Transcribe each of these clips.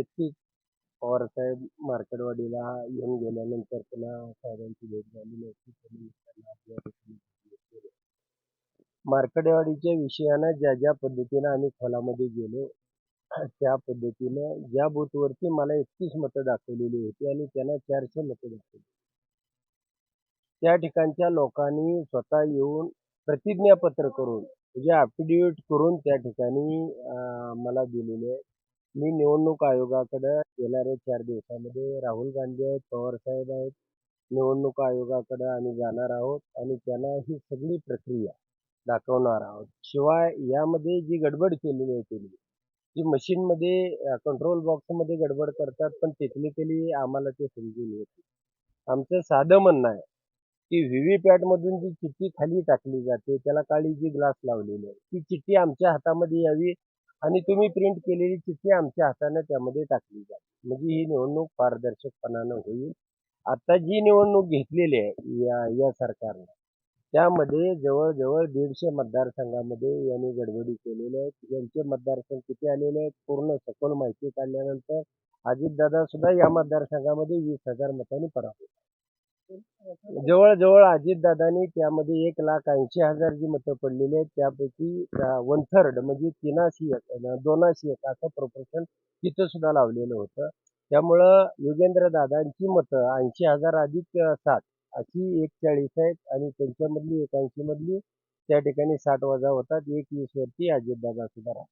नक्कीच. पवारसाहेब मार्केटवाडीला येऊन गेल्यानंतर पुन्हा साहेबांची भेट झाली नव्हती त्यांनी त्यांना आपल्या मार्केटवाडीच्या विषयानं ज्या ज्या पद्धतीनं आम्ही खोलामध्ये गेलो त्या पद्धतीनं ज्या बूथवरती मला एकतीस मतं दाखवलेली होती आणि त्यांना चारशे मतं दाखवली. त्या ठिकाणच्या लोकांनी स्वतः येऊन प्रतिज्ञापत्र करून म्हणजे अफिडेविट करून त्या ठिकाणी अं, मला दिलेले आहे मी निवडणूक आयोगाकडे येणाऱ्या चार दिवसामध्ये राहुल गांधी आहेत पवार साहेब आहेत निवडणूक आयोगाकडे आम्ही जाणार आहोत आणि त्यांना ही सगळी प्रक्रिया दाखवणार आहोत शिवाय यामध्ये जी गडबड केलेली आहे त्यांनी जी मशीनमध्ये कंट्रोल बॉक्समध्ये गडबड करतात पण टेक्निकली आम्हाला ते समजून येते नाही. आमचं साधं म्हणणं आहे की व्हीव्हीपॅट मधून जी चिठ्ठी खाली टाकली जाते त्याला काळी जी ग्लास लावलेली आहे ती चिठ्ठी आमच्या हातामध्ये यावी आणि तुम्ही प्रिंट केलेली चिठ्ठी आमच्या हाताने त्यामध्ये टाकली जाते म्हणजे ही निवडणूक पारदर्शकपणानं होईल. आता जी निवडणूक घेतलेली आहे या या सरकारनं त्यामध्ये जवळजवळ दीडशे मतदारसंघामध्ये यांनी गडबडी केलेल्या आहेत यांचे मतदारसंघ किती आलेले आहेत पूर्ण सखोल माहिती काढल्यानंतर अजितदादा सुद्धा या मतदारसंघामध्ये वीस हजार मतांनी पराभूत जवळ जवळ अजितदादांनी त्यामध्ये एक लाख ऐंशी हजार जी मतं पडलेली आहेत. त्यापैकी वन थर्ड म्हणजे तीनाशी एक दोनाशी एक असं प्रोपोर्शन तिथं सुद्धा लावलेलं होतं. त्यामुळं योगेंद्र दादांची मतं ऐंशी हजार अधिक सात अशी एक चाळीस आहेत आणि त्यांच्यामधली एक ऐंशी मधली त्या ठिकाणी साठ वजा होतात. एक वीस वरती अजितदादा सुद्धा राहतात.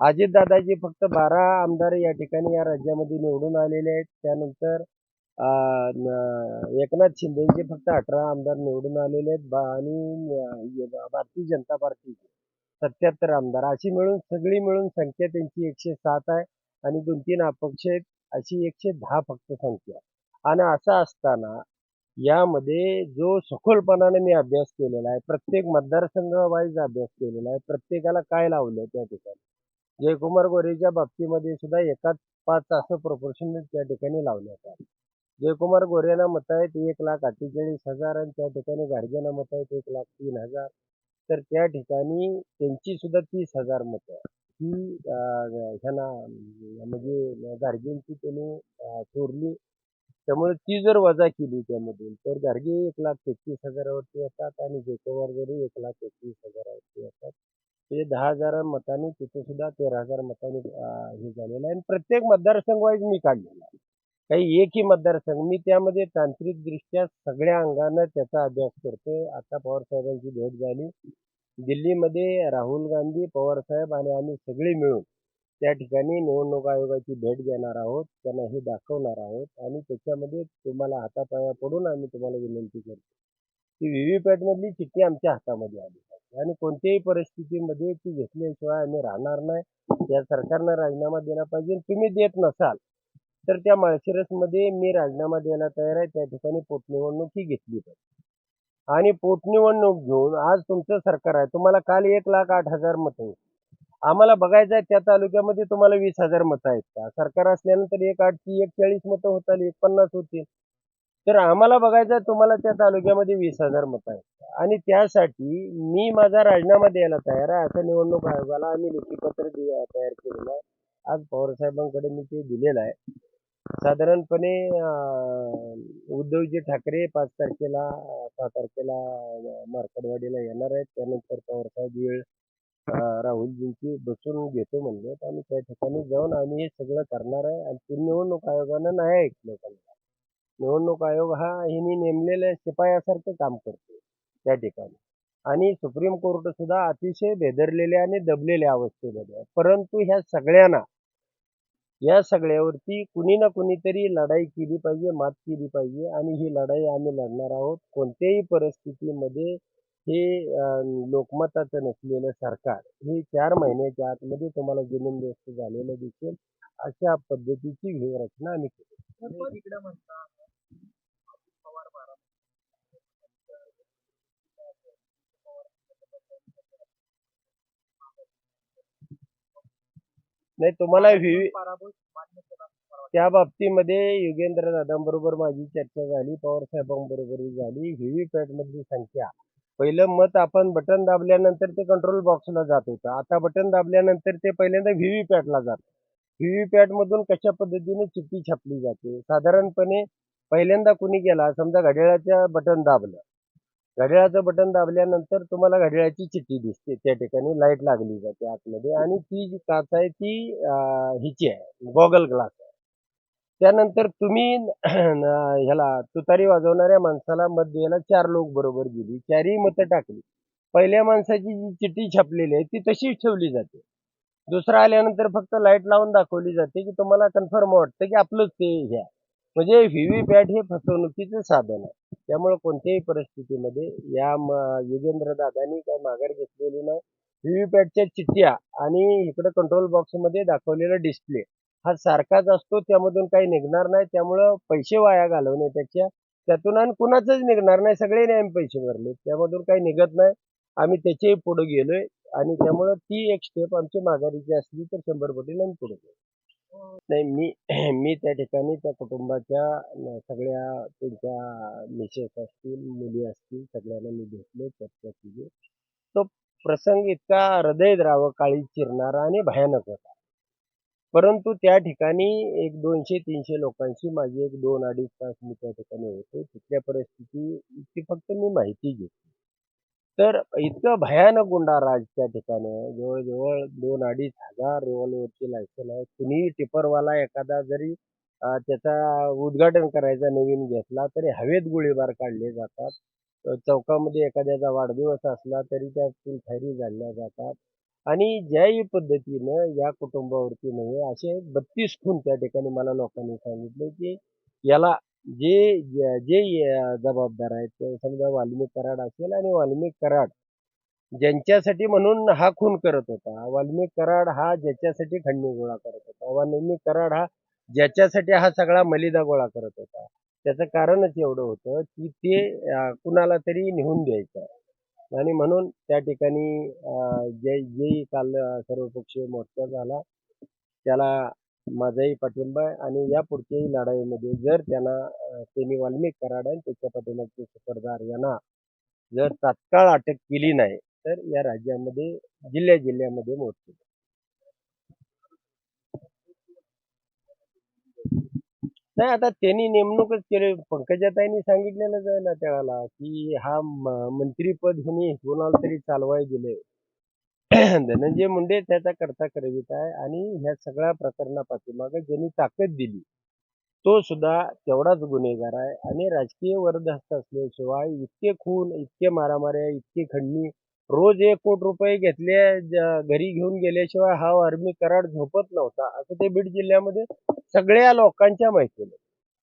अजितदादाजी फक्त बारा आमदार या ठिकाणी या राज्यामध्ये निवडून आलेले आहेत. त्यानंतर एकनाथ शिंदेचे फक्त अठरा आमदार निवडून आलेले आहेत. बा- आणि भारतीय जनता पार्टीचे सत्याहत्तर आमदार. अशी मिळून सगळी मिळून संख्या त्यांची एकशे सात आहे आणि दोन तीन अपक्ष आहेत अशी एकशे दहा फक्त संख्या. आणि असं असताना यामध्ये जो सखोलपणाने मी अभ्यास केलेला आहे प्रत्येक मतदारसंघ वाईज अभ्यास केलेला आहे प्रत्येकाला काय लावलं त्या ठिकाणी? जयकुमार गोरेच्या बाबतीमध्ये सुद्धा एकाच पाच असं प्रोपोर्शन त्या ठिकाणी लावण्यात आलं. जयकुमार गोरेला मत आहेत एक लाख अठ्ठेचाळीस हजार आणि त्या ठिकाणी गाडगेला मत आहेत एक लाख तीन हजार. तर त्या ठिकाणी त्यांची सुद्धा तीस हजार मतं ही ह्यांना म्हणजे गाडगेंची त्यांनी चोरली त्यामुळे ती जर वजा केली त्यामधून तर गाडगे एक लाख तेहतीस हजारावरती येतात आणि जयकुमार गोरे एक लाख एकवीस हजारावरती येतात. ते दहा हजार मतांनी तिथे सुद्धा तेरा हजार मतांनी हे झालेलं आहे. आणि प्रत्येक मतदारसंघ वाईज मी काढलेला आहे. काही एकही मतदारसंघ. मी त्यामध्ये तांत्रिकदृष्ट्या सगळ्या अंगानं त्याचा अभ्यास करतोय. आता पवार साहेबांची भेट झाली. दिल्लीमध्ये राहुल गांधी पवार साहेब आणि आम्ही सगळे मिळून त्या ठिकाणी निवडणूक आयोगाची भेट घेणार आहोत. त्यांना हे दाखवणार आहोत. आणि त्याच्यामध्ये तुम्हाला हातापाया पडून आम्ही तुम्हाला विनंती करतो की व्हीव्हीपॅट मधली चिठ्ठी आमच्या हातामध्ये आली पाहिजे. आणि कोणत्याही परिस्थितीमध्ये ती घेतल्याशिवाय आम्ही राहणार नाही. या सरकारनं राजीनामा दिला पाहिजे. तुम्ही देत नसाल तर त्या माळशिरसमध्ये मी राजीनामा द्यायला तयार आहे. त्या ठिकाणी पोटनिवडणूक ही घेतली पाहिजे आणि पोटनिवडणूक घेऊन आज तुमचं सरकार आहे. तुम्हाला काल एक लाख आठ हजार मतं आम्हाला बघायचं आहे त्या तालुक्यामध्ये तुम्हाला वीस हजार मतं आहेत का? सरकार असल्यानंतर एक आठची एक चाळीस मतं होतात एक पन्नास होतील. तर आम्हाला बघायचं आहे तुम्हाला त्या तालुक्यामध्ये वीस हजार मतं आहेत आणि त्यासाठी मी माझा राजीनामा द्यायला तयार आहे. असं निवडणूक आयोगाला आम्ही लेखीपत्र पत्र तयार केलेलं आहे. आज पवारसाहेबांकडे मी ते दिलेलं आहे. साधारणपणे अं, उद्धवजी ठाकरे पाच तारखेला सहा तारखेला अं, येणार आहेत. त्यानंतर पवारसाहेब वेळ राहुलजींची बसून घेतो म्हणले. आणि त्या ठिकाणी जाऊन आम्ही हे सगळं करणार आहे. आणि ते निवडणूक आयोगानं नाही ऐकलं त्यांना. निवडणूक आयोग हा ह्यांनी नेमलेल्या शिपायासारखं काम करतो त्या ठिकाणी. आणि सुप्रीम कोर्ट सुद्धा अतिशय भेदरलेल्या आणि दबलेल्या अवस्थेमध्ये आहे. परंतु ह्या सगळ्यांना या सगळ्यावरती कुणी ना कुणीतरी लढाई केली पाहिजे मात केली पाहिजे आणि ही लढाई आम्ही लढणार आहोत. कोणत्याही परिस्थितीमध्ये हे लोकमताचं नसलेलं सरकार हे चार महिन्याच्या आतमध्ये तुम्हाला जमीनदोस्त झालेलं दिसेल. अशा पद्धतीची व्यूहरचना आम्ही केली इकडे म्हणता पवार महाराज नाही तुम्हाला व्ही त्या बाबतीमध्ये योगेंद्र दादांबरोबर माझी चर्चा झाली पवार साहेबांबरोबरही झाली व्हीव्हीपॅट मधली संख्या. पहिलं मत आपण बटन दाबल्यानंतर ते कंट्रोल बॉक्सला जात होतं. आता बटन दाबल्यानंतर ते पहिल्यांदा व्हीव्हीपॅटला जात. व्हीव्हीपॅट मधून कशा पद्धतीने चिठ्ठी छापली जाते? साधारणपणे पहिल्यांदा कुणी गेला समजा घड्याळाच्या बटन दाबलं. घड्याळाचं बटन दाबल्यानंतर तुम्हाला घड्याळाची चिठ्ठी दिसते. त्या ठिकाणी लाइट लागली जाते आतमध्ये आणि ती जी काच आहे ती हिची आहे गॉगल ग्लास आहे. त्यानंतर तुम्ही ह्याला तुतारी वाजवणाऱ्या माणसाला मत द्यायला चार लोक बरोबर गेली. चारही मतं टाकली. पहिल्या माणसाची जी चिठ्ठी छापलेली आहे ती तशीच ठेवली जाते. दुसरा आल्यानंतर फक्त लाइट लावून दाखवली जाते की तुम्हाला कन्फर्म वाटतं की आपलंच ते हे म्हणजे व्ही पॅट हे फसवणुकीचं साधन आहे. त्यामुळे कोणत्याही परिस्थितीमध्ये या युगेंद्र दादानी काय माघार घेतलेली नाही. व्हीव्हीपॅटच्या चिठ्ठ्या आणि इकडे कंट्रोल बॉक्समध्ये दाखवलेला डिस्प्ले हा सारखाच असतो त्यामधून काही निघणार नाही. त्यामुळं पैसे वाया घालवण्यापेक्षा त्यातून आणि कुणाचंच निघणार नाही. सगळे आम्ही पैसे भरले. त्यामधून काही निघत नाही. आम्ही त्याच्याही पुढे गेलोय आणि त्यामुळं ती एक स्टेप आमची माघारीची असली तर शंभर पटीने आम्ही पुढे गेलो. नाही मी मी त्या ठिकाणी त्या कुटुंबाच्या न- सगळ्या त्यांच्या मिसेस असतील मुली असतील सगळ्यांना मी भेटलो चर्चा केली तो प्रसंग इतका हृदयद्रावक काळी चिरणारा आणि भयानक होता. परंतु त्या ठिकाणी एक दोनशे तीनशे लोकांशी माझी एक दोन अडीच तास मी त्या ठिकाणी होतो. तिथल्या परिस्थितीची फक्त मी माहिती घेतली. तर इतकं भयानक गुंडाराज त्या ठिकाणी. जवळजवळ दोन अडीच हजार रिव्हॉल्वरची लायसन आहे. कुणीही टिपरवाला एखादा जरी त्याचा उद्घाटन करायचा नवीन घेतला तरी हवेत गोळीबार काढले जातात. चौकामध्ये एखाद्याचा वाढदिवस असला तरी त्यातून फायरी झाडल्या जातात. आणि ज्याही पद्धतीनं या कुटुंबावरती नव्हे असे बत्तीस खून त्या ठिकाणी मला लोकांनी सांगितले की याला जे जे जबाबदार आहेत ते समजा वाल्मिक कराड असेल आणि वाल्मिक कराड ज्यांच्यासाठी म्हणून हा खून करत होता. वाल्मिक कराड हा ज्याच्यासाठी खंडणी गोळा करत होता. वाल्मिक कराड हा ज्याच्यासाठी हा सगळा मलिदा गोळा करत होता. त्याचं कारणच एवढं होतं की ते कुणाला तरी निहून द्यायचं. आणि म्हणून त्या ठिकाणी जे जेही काल सर्वपक्षीय मोर्चा झाला त्याला माझाही पाठिंबा आहे आणि या पुढच्याही लढाईमध्ये जर त्यांना त्यांनी वाल्मिक कराड आणि त्याच्या पाठिंबाचे सुपरदार यांना जर तात्काळ अटक केली नाही तर या राज्यामध्ये जिल्ह्या जिल्ह्यामध्ये मोठे नाही आता त्यांनी नेमणूकच केली. पंकजाताईंनी सांगितलेलंच आहे ना त्याला की हा मंत्रीपद ह्यांनी कोणाला तरी चालवाय दिले धनंजय मुंडे त्याचा करता करवित आहे आणि ह्या सगळ्या प्रकरणापाठीमागे ज्यांनी ताकद दिली तो सुद्धा तेवढाच गुन्हेगार आहे. आणि राजकीय वरदहस्त असल्याशिवाय इतके खून इतके मारामाऱ्या इतकी खंडणी रोज एक कोटी रुपये घेतले घरी घेऊन गेल्याशिवाय हा आर्मी कराड झोपत नव्हता असं ते बीड जिल्ह्यामध्ये सगळ्या लोकांच्या माहितीने.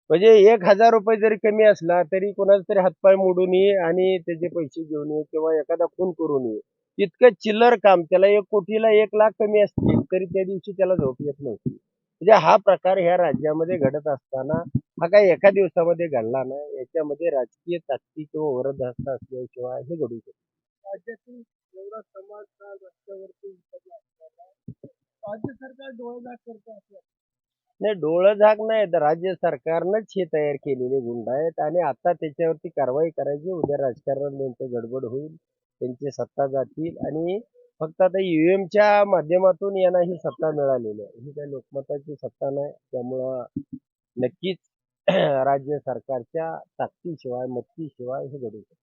म्हणजे एक हजार रुपये जरी कमी असला तरी कोणाचा तरी हातपाय मोडून ये आणि त्याचे पैसे घेऊन ये किंवा एखादा खून करून ये. इतकं चिल्लर काम त्याला एक कोटीला एक लाख कमी असतील तरी त्या दिवशी त्याला झोप येत नव्हती. म्हणजे हा प्रकार ह्या राज्यामध्ये घडत असताना हा काही एका दिवसामध्ये घडला नाही याच्यामध्ये राजकीय ताकदी किंवा वरदहस्त असल्याशिवाय हे घडू शकते राज्यातील एवढा समाज काल रस्त्यावरती उतरला असताना राज्य सरकार डोळेझाक करतं असं नाही. डोळं झाक नाही तर राज्य सरकारनंच हे तयार केलेले गुंड आहेत आणि आता त्याच्यावरती कारवाई करायची उद्या राजकारण त्यांचं गडबड होईल. त्यांची सत्ता जातील आणि फक्त आता EVM च्या माध्यमातून यांना ही सत्ता मिळालेली आहे. ही काही लोकमताची सत्ता नाही त्यामुळं नक्कीच राज्य सरकारच्या ताकदीशिवाय मत्तीशिवाय हे घडू शकते